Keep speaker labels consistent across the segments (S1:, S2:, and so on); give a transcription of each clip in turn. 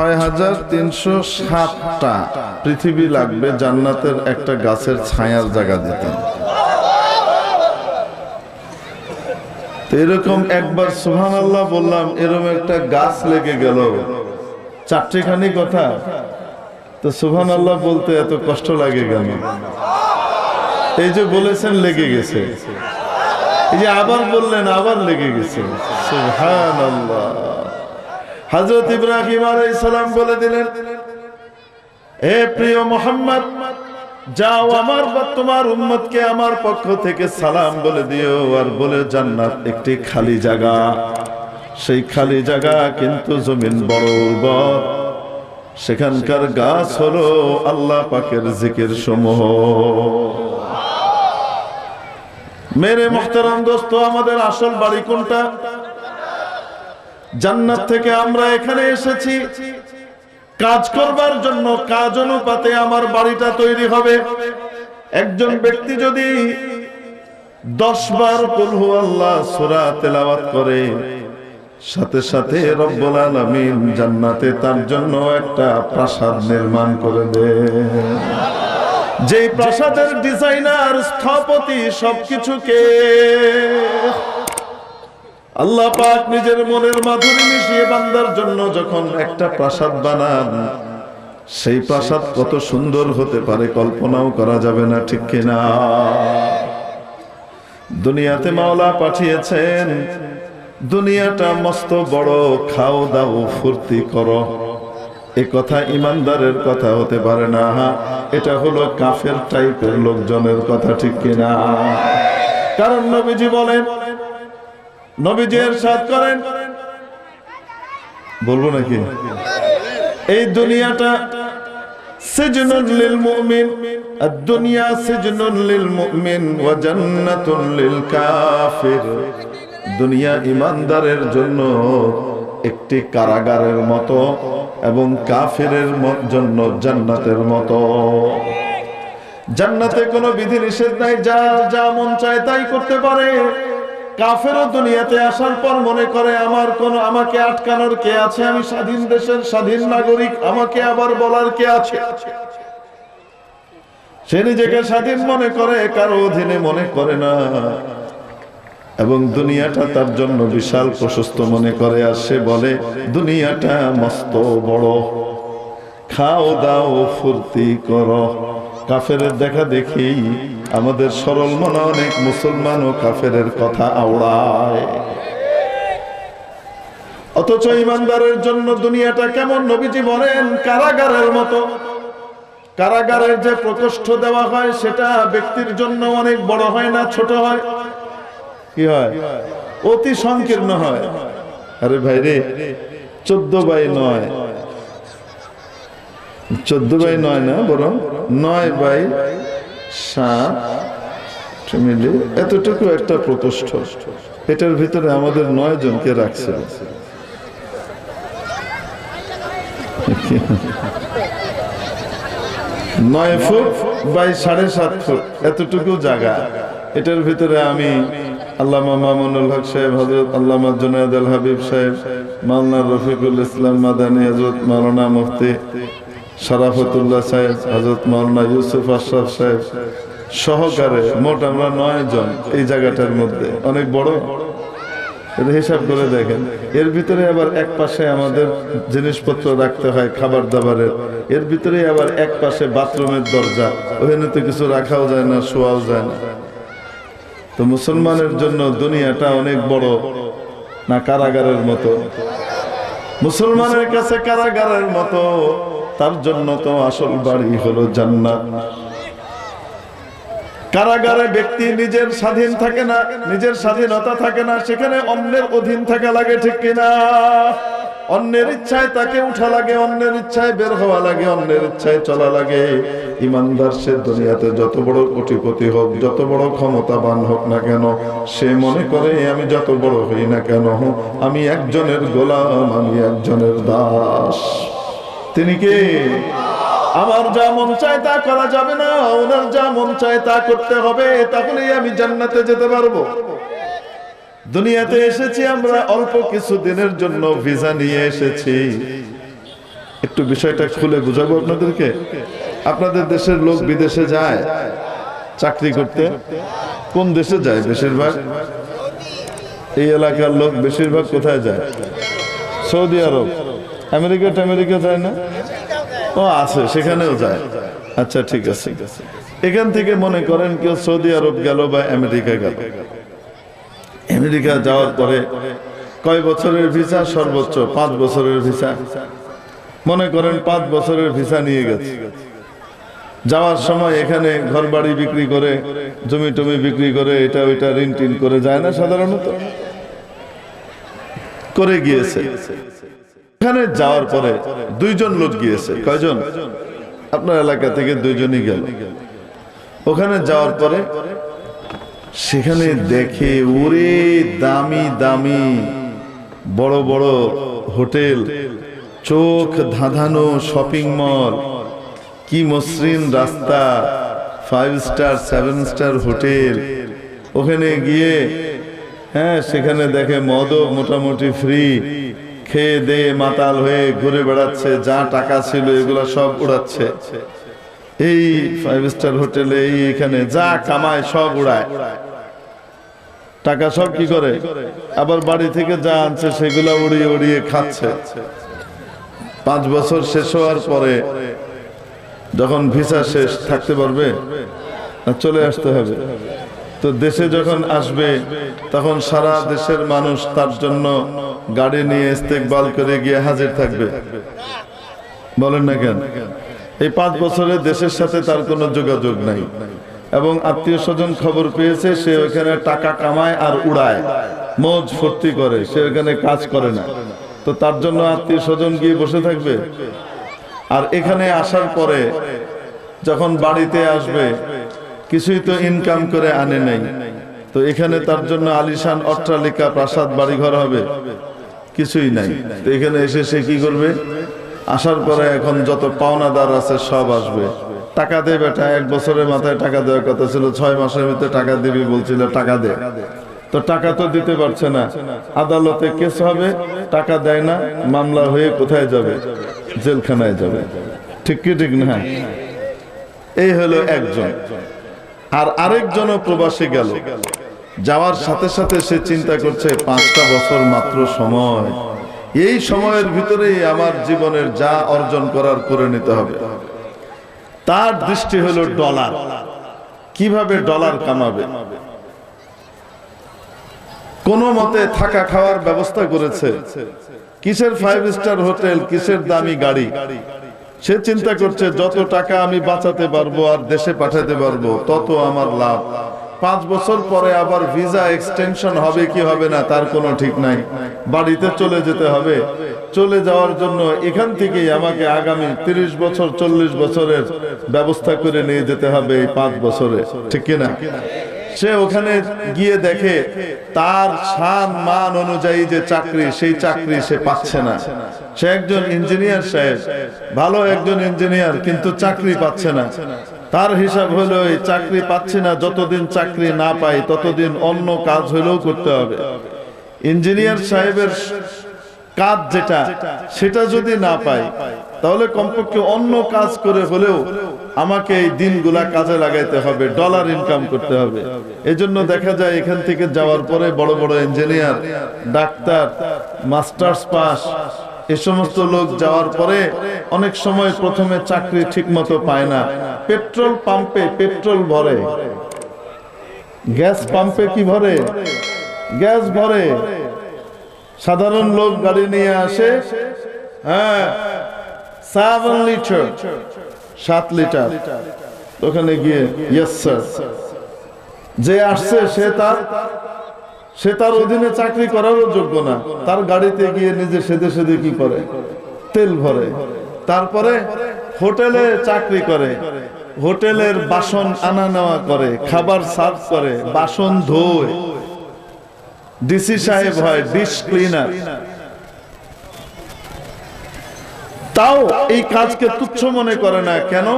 S1: ছয় হাজার তিনশো ষাটটা পৃথিবী লাগবে জান্নাতের একটা গাছের ছায়ার জায়গা দিতেন তো এরকম একবার সুহান আল্লাহ বললাম এরকম একটা গাছ লেগে গেল। চারটেখানি কথা। তো সুহান আল্লাহ বলতে এত কষ্ট লাগে কেন? এই যে বলেছেন, লেগে গেছে। এই যে আবার বললেন, আবার লেগে গেছে। সুহান আল্লাহ হজরত ইব্রাহিম সালাম বলে দিলেন হে প্রিয় মোহাম্মদ, যাও আমার বা তোমার উম্মতকে আমার পক্ষ থেকে সালাম বলে দিও আর বলে জান্নাত একটি খালি জায়গা। সেই খালি জায়গা কিন্তু জমিন বড় উর্বর। সেখানকার গাছ হলো আল্লাহ পাকের জিকির সমূহ মেরে মোহতারাম দোস্ত, আমাদের আসল বাড়ি কোনটা? জান্নাত থেকে আমরা এখানে এসেছি। কাজ করবার জন্য কাজ অনুপাতে আমার বাড়িটা তৈরি হবে। একজন ব্যক্তি যদি দশ বার কলহু আল্লাহ সুরা তেলাওয়াত করে, সাথে সাথে রব্বুল আলামিন জান্নাতে তার জন্য একটা প্রাসাদ নির্মাণ করে দেয় যেই প্রাসাদের ডিজাইনার, স্থপতি সবকিছুকে আল্লাহ পাক নিজের মনের মাধুরী মিশিয়ে বান্দার জন্য যখন একটা প্রাসাদ বানান, সেই প্রাসাদ কত সুন্দর হতে পারে কল্পনাও করা যাবে না, ঠিক কিনা? দুনিয়াতে মাওলা পাঠিয়েছেন, দুনিয়াটা মস্ত বড়, খাও দাও, ফুর্তি করো। এ কথা ইমানদারের কথা হতে পারে না, এটা হলো কাফের টাইপের লোকজনের কথা, ঠিক কিনা? কারণ নবীজি বলেন নবীজি সাথ করেন। বলব নাকি? এই দুনিয়াটা দুনিয়া লিল দুনিয়া ইমানদারের জন্য একটি কারাগারের মতো এবং জান্নাতের মতো। জান্নাতে কোনো বিধি নিষেধ নাই যা যা মন চায় তাই করতে পারে। কাফেরও দুনিয়াতে আসার পর মনে করে, আমার কোন, আমাকে আটকানোর কে আছে? আমি স্বাধীন দেশের স্বাধীন নাগরিক, আমাকে আবার বলার কে আছে? সে নিজেকে স্বাধীন মনে করে, কারও অধীনে মনে করে না। এবং দুনিয়াটা তার জন্য বিশাল প্রশস্ত মনে করে, আর সে বলে, দুনিয়াটা মস্ত বড়। খাও দাও, ফুর্তি করো। কাফের দেখা দেখি আমাদের সরল মনে অনেক মুসলমান ও কাফের কথা আওড়ায়। অথচ ইমানদারের জন্য দুনিয়াটা কেমন নবীজি বলেন, কারাগারের মতো। কারাগারের যে প্রকোষ্ঠ দেওয়া হয়, সেটা ব্যক্তির জন্য অনেক বড় হয় না, ছোট হয়? কি হয়? অতি সংকীর্ণ হয়। আরে ভাই রে চোদ্দ বাই নয়। চোদ্দ বাই নয় না বরং নয় বাই সাত মিলে এতটুকু একটা প্রকোষ্ঠ এটার ভিতরে আমাদের নয় জনকে রাখছে। নয় ফুট বাই সাড়ে সাত ফুট, এতটুকু জায়গা। এটার ভিতরে আমি আল্লামা মামুনুল হক সাহেব হজরত আল্লামা জুনায়দ আল হাবিব সাহেব, মাওলানা রফিকুল ইসলাম মাদানী হজরত মাওলানা মুফতি শরাফতুল্লাহ সাহেব হজরত মাওলানা ইউসুফ আশরাফ সাহেব সহকারে মোট আমরা নয় জন এই জায়গাটার মধ্যে। অনেক বড়? এটা হিসাব করে দেখেন। এর ভিতরে আবার এক পাশে আমাদের জিনিসপত্র রাখতে হয় খাবার দাবারের। এর ভিতরে আবার এক পাশে বাথরুমের দরজা। ওখানে তো কিছু রাখাও যায় না, শোয়াও যায় না। তো মুসলমানের জন্য দুনিয়াটা অনেক বড় না কারাগারের মতো? মুসলমানের কাছে কারাগারের মতো। তার জন্য তো আসল বাড়ি হলো জান্নাত। কারাগারে ব্যক্তি নিজের স্বাধীন থাকে না, নিজের স্বাধীনতা থাকে না, সেখানে অন্যের অধীন থাকা লাগে ঠিক কিনা? অন্যের ইচ্ছায় তাকে উঠা লাগে, অন্যের ইচ্ছায় বের হওয়া লাগে, অন্যের ইচ্ছায় চলা লাগে। ইমানদার সে দুনিয়াতে যত বড় কোটিপতি হোক, যত বড় ক্ষমতাবান হোক না কেন, সে মনে করে, আমি যত বড় হই না কেন, আমি একজনের গোলাম, আমি একজনের দাস। তিনি কে? আমার যা মন চায় তা করা যাবে না, ওনার যা মন চায় তা করতে হবে, তাহলেই আমি জান্নাতে যেতে পারব। দুনিয়াতে এসেছি আমরা, অল্প কিছু দিনের জন্য ভিসা নিয়ে এসেছি। একটু বিষয়টা খুলে বুঝাবো আপনাদেরকে? আপনাদের দেশের লোক বিদেশে যায়, চাকরি করতে। কোন দেশে যায় বেশিরভাগ? এই এলাকার লোক বেশিরভাগ কোথায় যায়? সৌদি আরব। আমেরিকা আমেরিকা যায় না? ও, আছে, সেখানেও যায়। আচ্ছা ঠিক আছে। এখান থেকে মনে করেন কেউ সৌদি আরব গেল বা আমেরিকা গেল। আমেরিকা যাওয়ার পরে কয় বছরের ভিসা? সর্বোচ্চ পাঁচ বছরের ভিসা। মনে করেন পাঁচ বছরের ভিসা নিয়ে গেছে। যাওয়ার সময় এখানে ঘর বাড়ি বিক্রি করে, জমি টমি বিক্রি করে, এটা ওইটা ঋণ টিন করে যায় না সাধারণত? করে গিয়েছে। এখানে যাওয়ার পরে দুইজন লোক গিয়েছে। কয়জন? আপনার এলাকা থেকে দুইজনই গেল। ওখানে যাওয়ার পরে সেখানে দেখে, ওরে দামি দামি, বড় বড় হোটেল, চোখ ধাঁধানো শপিং মল, কি মসৃণ রাস্তা five star seven star hotel. ওখানে গিয়ে হ্যাঁ সেখানে দেখে মদও মোটামুটি ফ্রি খেয়ে দিয়ে মাতাল হয়ে ঘুরে বেড়াচ্ছে, যা টাকা ছিল এগুলো সব উড়াচ্ছে। এই ফাইভ স্টার হোটেলে, এই এখানে যা কামায় সব উড়ায়। টাকা সব কি করে? আবার বাড়ি থেকে যা আনছে সেগুলো উড়িয়ে উড়িয়ে খাচ্ছে। পাঁচ বছর শেষ হওয়ার পরে যখন ভিসা শেষ, থাকতে পারবে? চলে আসতে হবে। তো দেশে যখন আসবে, তখন সারা দেশের মানুষ তার জন্য গাড়ি নিয়ে ইস্তেকবাল করে গিয়ে হাজির থাকবে। বলেন না কেন? এই পাঁচ বছরে দেশের সাথে তার কোনো যোগাযোগ নাই। এবং আত্মীয় স্বজন খবর পেয়েছে, সে ওখানে টাকা কামায় আর উড়ায়। মজ ফুর্তি করে, সে ওখানে কাজ করে না। তো তার জন্য আত্মীয় স্বজন গিয়ে বসে থাকবে? আর এখানে আসার পরে যখন বাড়িতে আসবে, কিছুই তো ইনকাম করে আনে নাই। তো এখানে তার জন্য আলিশান অট্টালিকা, প্রাসাদ, বাড়িঘর হবে। কিছুই নাই। তো এখানে এসে সে কি করবে? আসার পরে এখন যত পাওনাদার আছে সব আসবে। টাকা দে বেটা এক বছরের মাথায় টাকা দেওয়ার কথা ছিল ছয় মাসের ভিতরে টাকা দিবি বলছিল টাকা দে। তো টাকা তো দিতে পারছে না। আদালতে কেস হবে টাকা দেয় না মামলা হয়ে কোথায় যাবে? জেলখানায় যাবে। ঠিক কি ঠিক না? এই হলো একজন। আর আরেকজনও প্রবাসী গেল। যাওয়ার সাথে সাথে সে চিন্তা করছে, পাঁচটা বছর মাত্র সময়। এই সময়ের ভিতরেই আমার জীবনের যা অর্জন করার করে নিতে হবে। তার দৃষ্টি হলো ডলার। কীভাবে ডলার কামাবে? কোন মতে থাকা খাওয়ার ব্যবস্থা করেছে। কিসের ফাইভ স্টার হোটেল, কিসের দামি গাড়ি? সে চিন্তা করছে, যত টাকা আমি বাঁচাতে পারব আর দেশে পাঠাতে পারব, তত আমার লাভ। পাঁচ বছর পরে আবার ভিসা এক্সটেনশন হবে কি হবে না, তার কোনো ঠিক নাই। বাড়িতে চলে যেতে হবে। চলে যাওয়ার জন্য এখান থেকেই আমাকে আগামী তিরিশ বছর, চল্লিশ বছরের ব্যবস্থা করে নিয়ে যেতে হবে এই পাঁচ বছরে। ঠিক কিনা? সে ওখানে গিয়ে দেখে তার সান মান অনুযায়ী যে চাকরি, সেই চাকরি সে পাচ্ছে না। সে একজন ইঞ্জিনিয়ার সাহেব, ভালো একজন ইঞ্জিনিয়ার, কিন্তু চাকরি পাচ্ছে না। তার হিসাব হলো এই চাকরি পাচ্ছি না, যতদিন চাকরি না পাই, ততদিন অন্য কাজ হলেও করতে হবে। ইঞ্জিনিয়ার সাহেবের কাজ যেটা, সেটা যদি না পাই, তাহলে কমপক্ষে অন্য কাজ করে হলেও আমাকে এই দিনগুলা কাজে লাগাইতে হবে ডলার ইনকাম করতে হবে। এজন্য দেখা যায় এখান থেকে যাওয়ার পরে বড় বড় ইঞ্জিনিয়ার ডাক্তার মাস্টার্স পাস এ সমস্ত লোক যাওয়ার পরে অনেক সময় প্রথমে চাকরি ঠিক মতো পায় না। পেট্রোল পাম্পে পেট্রোল ভরে। গ্যাস পাম্পে কি ভরে? গ্যাস ভরে। সাধারণ লোক গাড়ি নিয়ে আসে হ্যাঁ লিটার সাত লিটার ওখানে গিয়ে ইয়েস যে আসছে, সে তার সে তার অধীনে চাকরি করারও যোগ্য না। তার গাড়িতে গিয়ে নিজে সেদে সেদে কি করে? তেল ভরে। তারপরে হোটেলে চাকরি করে। হোটেলের বাসন আনা নেওয়া করে, খাবার সার্ভ করে, বাসন ধোয়। ডিসি সাহেব হয় ডিশ ক্লিনার। তাও এই কাজকে তুচ্ছ মনে করে না। কেন?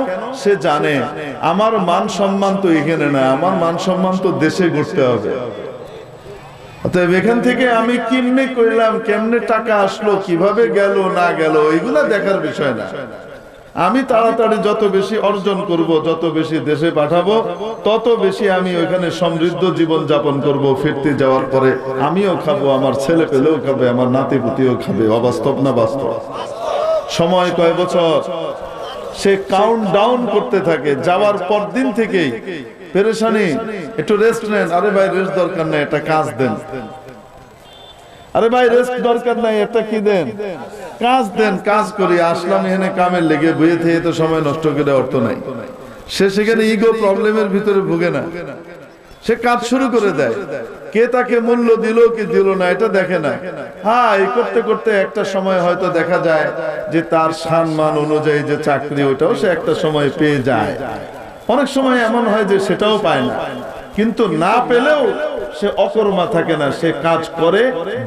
S1: সে জানে, আমার মান সম্মান তো এখানে না, আমার মান সম্মান তো দেশে ঘুরতে হবে। অতএব এখান থেকে আমি কেমনে করলাম, কেমনে টাকা আসলো, কীভাবে গেল, না গেল এগুলা দেখার বিষয় না। আমি তাড়াতাড়ি যত বেশি অর্জন করব, যত বেশি দেশে পাঠাবো, তত বেশি আমি ওইখানে সমৃদ্ধ জীবন যাপন করব, ফিরতে যাওয়ার পরে আমিও খাব, আমার ছেলে পেলেও খাবে, আমার নাতি পুতিও খাবে, অবাস্তব না বাস্তব? সময় কয় বছর? সে কাউন্ট ডাউন করতে থাকে, যাওয়ার পর দিন থেকেই পেরেশানি, একটু রেস্ট নেন। আরে ভাই রেস্ট দরকার নেই, একটা কাজ দেন। আরে ভাই রেস্ট দরকার নাই এটা কি দেন? কাজ দেন, কাজ করি, আসলাম এখানে কামের লেগে, বইয়ে থেকে তো সময় নষ্ট করে অর্থ নাই। সে সেখানে ইগো প্রবলেমের ভিতরে ভুগে না। সে কাজ শুরু করে দেয়। কে তাকে মূল্য দিল কি দিল না, এটা দেখে না। হ্যাঁ এই করতে করতে একটা সময় হয়তো দেখা যায় যে তার সম্মান অনুযায়ী যে চাকরি, ওটাও সে একটা সময় পেয়ে যায়। অনেক সময় এমন হয় যে সেটাও পায় না। কিন্তু না পেলেও সে অকর্মা থাকে না, সে কাজ করে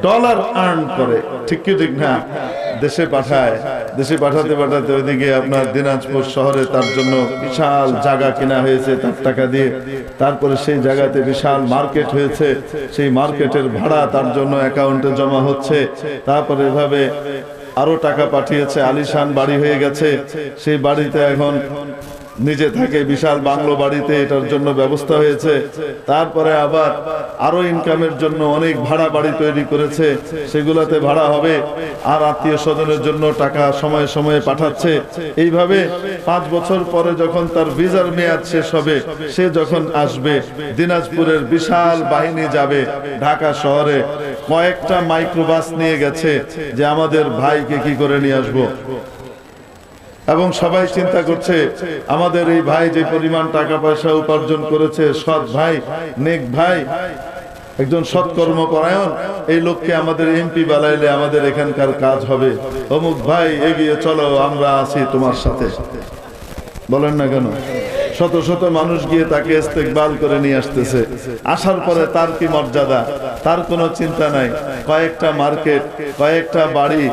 S1: ডলার আর্ন করে। ঠিক কি, ঠিক না? দেশে পাঠায়, দেশে পাঠাতে পাঠাতে ওইদিকে আপনার দিনাজপুর শহরে তার জন্য বিশাল জায়গা কেনা হয়েছে তার টাকা দিয়ে। তারপরে সেই জায়গাতে বিশাল মার্কেট হয়েছে। সেই মার্কেটের ভাড়া তার জন্য অ্যাকাউন্টে জমা হচ্ছে। তারপরে এভাবে আরও টাকা পাঠিয়েছে, আলিশান বাড়ি হয়ে গেছে। সেই বাড়িতে এখন নিজে থাকে বিশাল বাংলো বাড়িতে এটার জন্য ব্যবস্থা হয়েছে। তারপরে আবার আরও ইনকামের জন্য অনেক ভাড়া বাড়ি তৈরি করেছে। সেগুলাতে ভাড়া হবে আর আত্মীয় স্বজনের জন্য টাকা সময়ে সময়ে পাঠাচ্ছে। এইভাবে পাঁচ বছর পরে যখন তার ভিসার মেয়াদ শেষ হবে, সে যখন আসবে, দিনাজপুরের বিশাল বাহিনী যাবে ঢাকা শহরে। কয়েকটা মাইক্রোবাস নিয়ে গেছে যে আমাদের ভাইকে কি করে নিয়ে আসব? এবং সবাই চিন্তা করছে, আমাদের এই ভাই যে পরিমাণ টাকা পয়সা উপার্জন করেছে, সৎ ভাই, নেক ভাই, একজন সৎকর্ম পরায়ণ এই লোককে আমাদের এমপি বানাইলে আমাদের এখানকার কাজ হবে। অমুক ভাই এগিয়ে চলো, আমরা আছি তোমার সাথে। বলেন না কেন? শত শত মানুষ গিয়ে তাকে ইস্তেকবাল করে নিয়ে আসতেছে। আসার পরে তার কি মর্যাদা? তার কোনো চিন্তা নাই। কয়েকটা মার্কেট, কয়েকটা বাড়ি,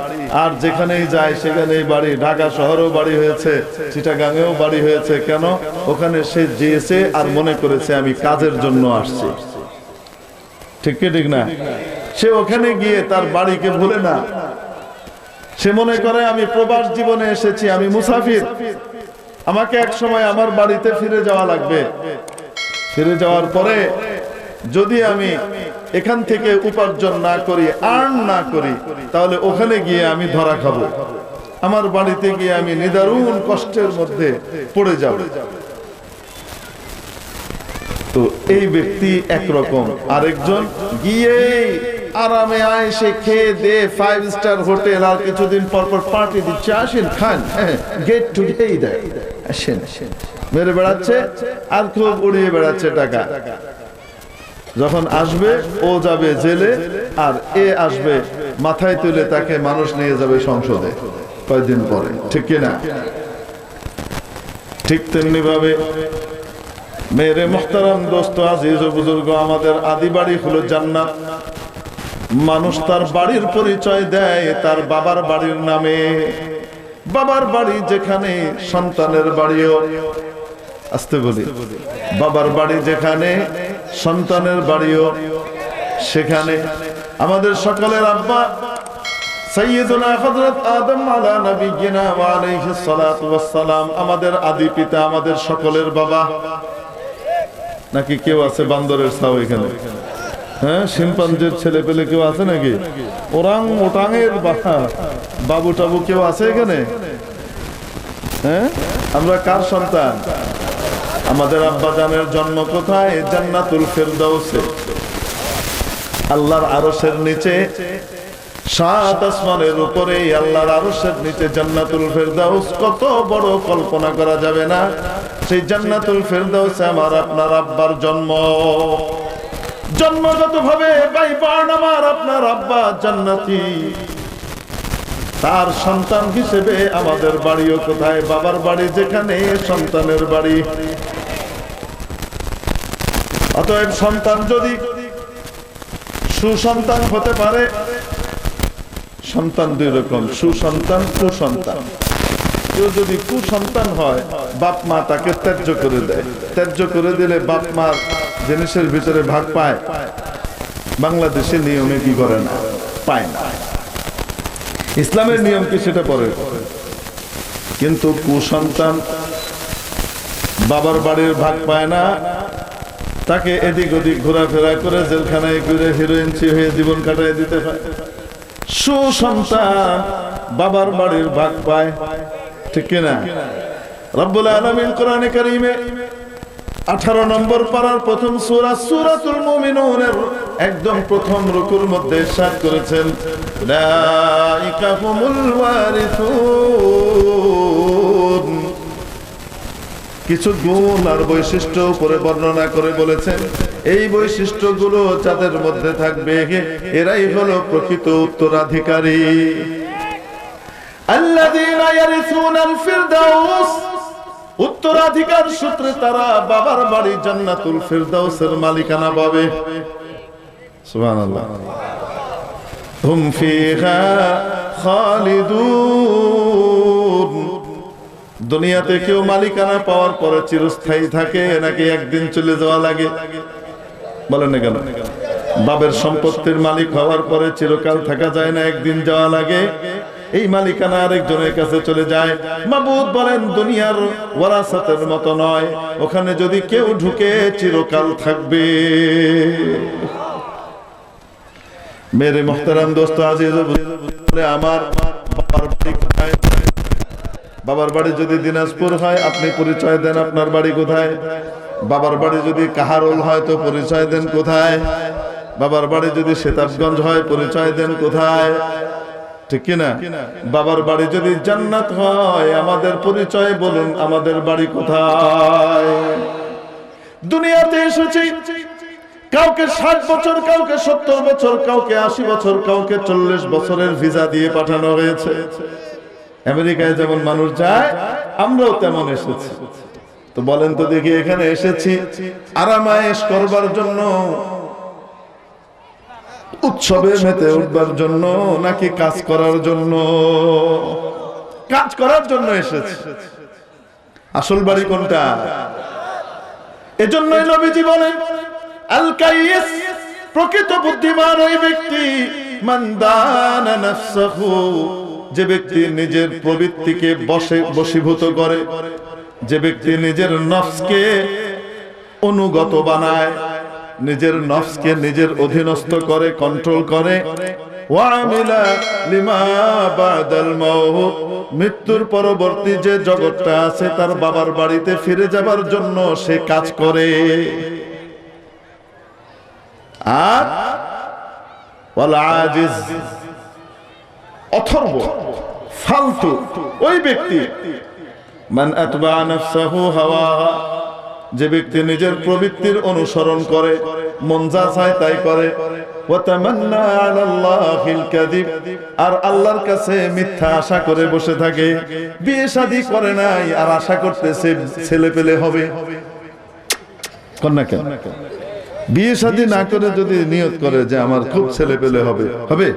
S1: আর যেখানেই যায় সেখানেই বাড়ি। ঢাকা শহরেও বাড়ি হয়েছে চিটাগাঙেও বাড়ি হয়েছে। কেন? ওখানে সে যেয়েছে আর মনে করেছে, আমি কাজের জন্য আসছি। ঠিক কি ঠিক না? সে ওখানে গিয়ে তার বাড়িকে ভুলে না। সে মনে করে, আমি প্রবাস জীবনে এসেছি, আমি মুসাফির। আমাকে এক সময় আমার বাড়িতে ফিরে যাওয়া লাগবে। ফিরে যাওয়ার পরে যদি আমি এখান থেকে উপার্জন না করি আর্ন না করি, তাহলে ওখানে গিয়ে আমি ধরা খাব। আমার বাড়িতে গিয়ে আমি নিদারুণ কষ্টের মধ্যে পড়ে যাব। তো এই ব্যক্তি একরকম। আরেকজন গিয়ে আরামে আয়েসে খেয়ে দে ফাইভ স্টার হোটেল আর কিছুদিন পর পর পার্টি দিচ্ছে। আসেন, খান গেট টু দেয় আসেন মেরে বেড়াচ্ছে আর উড়িয়ে বেড়াচ্ছে টাকা। যখন আসবে, ও যাবে জেলে, আর এ আসবে মাথায় তুলে তাকে মানুষ নিয়ে যাবে সংসদে কয়েকদিন পরে। ঠিক কিনা? ঠিক তেমনি ভাবে মেরে দোস্ত আজিজ বুজুর্গ আমাদের আদি বাড়ি হলো জান্নাত। মানুষ তার বাড়ির পরিচয় দেয়, তার বাবার বাড়ির নামে। বাবার বাড়ি যেখানে সন্তানের বাড়িও। আসতে বলি। বাবার বাড়ি যেখানে সন্তানের বাড়িও, সেখানে। আমাদের সকলের আব্বা আমাদের আদি পিতা, আমাদের সকলের বাবা। নাকি কেউ আছে বান্দরের ছাও এখানে? হ্যাঁ শিম্পাঞ্জের ছেলে পেলে কেউ আছে নাকি? ওরাং ওটাঙের বাবু টাবু কেউ আছে এখানে? হ্যাঁ? আমরা কার সন্তান? আমাদের আব্বা জানের জন্ম কোথায়? জান্নাতুল ফেরদাউসে। আল্লাহর আরশের নিচে, সাত আসমানের উপরে আল্লাহর আরশের নিচে জান্নাতুল ফেরদাউস। কত বড় কল্পনা করা যাবে না? সেই জান্নাতুল ফেরদাউসে আমার আপনার আব্বার জন্ম। জন্মগত ভাবে বার্ন আমার আপনার আব্বা জান্নাতি। তার সন্তান হিসেবে আমাদের বাড়িও কোথায়? বাবার বাড়ি যেখানে, সন্তানের বাড়ি। অতএব সন্তান যদি সুসন্তান হতে পারে, সন্তান দুই রকম, সুসন্তান, কুসন্তান। কেউ যদি কুসন্তান হয়, বাপ মা তাকে ত্যায্য করে দেয়। ত্যায্য করে দিলে বাপ মার জিনিসের ভিতরে ভাগ পায়। বাংলাদেশের নিয়মে কি করে না? পায় না। ইসলামের নিয়ম কি সেটা পরে। কিন্তু কুসন্তান বাবার বাড়ির ভাগ পায় না, তাকে এদিক ওদিক ঘোরাফেরা করে জেলখানায় ঘুরে হিরোইনচি হয়ে জীবন কাটায় দিতে হয়। সুসন্তান বাবার বাড়ির ভাগ পায়, ঠিক কিনা? রব্বুল আলামিন কোরআনে কারীমে 18 নম্বর পারার প্রথম সূরা সূরাতুল মুমিনুনের একদম প্রথম রুকুর মধ্যে ইরশাদ করেছেন কিছু গুণ আর বৈশিষ্ট্য উপরে বর্ণনা করে বলেছেন, এই বৈশিষ্ট্যগুলো যাদের মধ্যে থাকবে, এরাই হলো প্রকৃত উত্তরাধিকারী। ফিরদাউস উত্তরাধিকার সূত্রে তারা বাবার বাড়ি জান্নাতুল ফিরদাউসের মালিকানা পাবে। সুবহানাল্লাহ। হুম ফিহা খালিদুন। দুনিয়াতে কেউ মালিকানা পাওয়ার পরে চিরস্থায়ী থাকে, নাকি একদিন চলে যাওয়া লাগে? বলেন না কেন? বাবের সম্পত্তির মালিক হওয়ার পরে চিরকাল থাকা যায় না, একদিন যাওয়া লাগে। এই মালিকানা আরেকজনের কাছে চলে যায়। মাবুদ বলেন, দুনিয়ার ওয়ারাসাতের মতো নয়। ওখানে যদি কেউ ঢুকে চিরকাল থাকবে। মেরে মোহতারাম দোস্ত আজিজ আমার বাবার বাড়ি বাবার বাড়ি যদি দিনাজপুর হয়, আপনি পরিচয় দেন আপনার বাড়ি কোথায়? বাবার বাড়ি যদি কাহারোল হয়, তো পরিচয় দেন কোথায়? বাবার বাড়ি যদি সেতাবগঞ্জ হয়, পরিচয় দেন কোথায়? ঠিক কিনা বাবার বাড়ি যদি জান্নাত হয়, আমাদের পরিচয় বলুন, আমাদের বাড়ি কোথায়? দুনিয়াতে এসেছি। কাউকে ষাট বছর, কাউকে সত্তর বছর, কাউকে আশি বছর, কাউকে চল্লিশ বছরের ভিসা দিয়ে পাঠানো হয়েছে। আমেরিকায় যেমন মানুষ যায়, আমরাও তেমন এসেছি। তো বলেন তো দেখি এখানে এসেছি। আরামায়েশ করবার জন্য উৎসবে মেতে উঠবার জন্য, নাকি কাজ করার জন্য? কাজ করার জন্য এসেছি। আসল বাড়ি কোনটা? এজন্যই নবীজি বলেন, আল কাইয়িস, প্রকৃত বুদ্ধিমান ওই ব্যক্তি, মান দানা নাফসাহু, যে ব্যক্তি নিজের প্রবৃত্তিকে বসে, বশীভূত করে, যে ব্যক্তি নিজের নফসকে অনুগত বানায় নিজের নফসকে নিজের অধীনস্থ করে কন্ট্রোল করে। মৃত্যুর পরবর্তী যে জগৎটা আছে, তার বাবার বাড়িতে ফিরে যাবার জন্য সে কাজ করে। আর অথর্ব, ফালতু, ওই ব্যক্তি। মান আতবা যে ব্যক্তি নিজের প্রবৃত্তির অনুসরণ করে, মন যা চায় তাই করে। আর আল্লাহর কাছে মিথ্যা আশা করে বসে থাকে। বিয়ে শাদী করে নাই আর আশা করতেছে ছেলে পেলে হবে। কন্যা কেন বিয়ে শাদী না করে যদি নিয়ত করে যে আমার খুব ছেলে পেলে হবে। হবে?